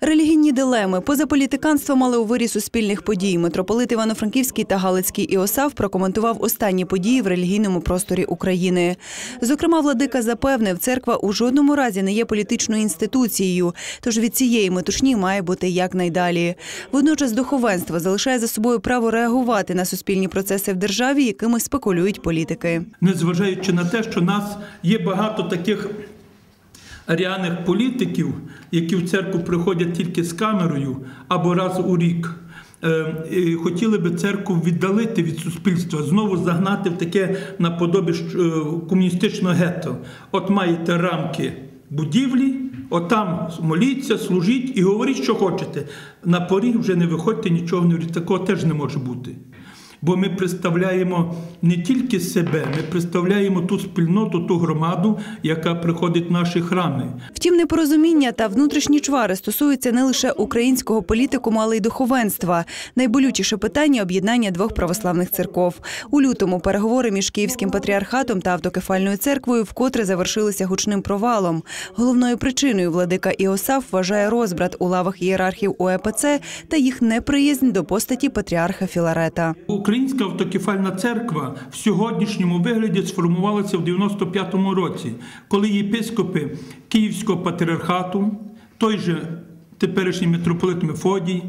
Релігійні дилеми поза політиканством, але у вирі суспільних подій. Митрополит Івано-Франківський та Галицький Іосаф прокоментував останні події в релігійному просторі України. Зокрема, владика запевнив, церква у жодному разі не є політичною інституцією, тож від цієї метушні має бути якнайдалі. Водночас духовенство залишає за собою право реагувати на суспільні процеси в державі, якими спекулюють політики. незважаючи на те, що нас є багато таких аріаних політиків, які в церкву приходять тільки з камерою або раз у рік. Е, Хотіли би церкву віддалити від суспільства, знову загнати в таке наподобі е, комуністичного гетто. От маєте рамки будівлі, отам моліться, служіть і говоріть, що хочете. На поріг вже не виходьте, нічого не говоріть. Такого теж не може бути. Бо ми представляємо не тільки себе, ми представляємо ту спільноту, ту громаду, яка приходить в наші храми. Втім, непорозуміння та внутрішні чвари стосуються не лише українського політикуму, але й духовенства. Найболючіше питання об'єднання двох православних церков. У лютому переговори між Київським патріархатом та автокефальною церквою вкотре завершилися гучним провалом. Головною причиною владика Іосаф вважає розбрат у лавах ієрархів УЕПЦ та їх неприязнь до постаті патріарха Філарета. Українська автокефальна церква в сьогоднішньому вигляді сформувалася в 95-му році, коли єпископи Київського патріархату, той же теперішній митрополит Мефодій,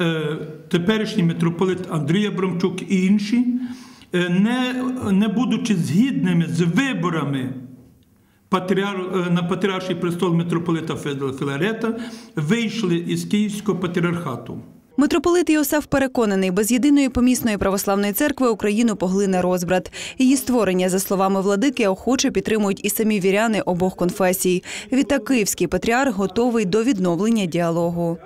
е, теперішній митрополит Андрій Абрамчук і інші, е, не, не будучи згідними з виборами е, на патріарший престол митрополита Філарета, вийшли із Київського патріархату. Митрополит Іосаф переконаний, без єдиної помісної православної церкви Україну поглине розбрат. Її створення, за словами владики, охоче підтримують і самі віряни обох конфесій. Відтак київський патріарх готовий до відновлення діалогу.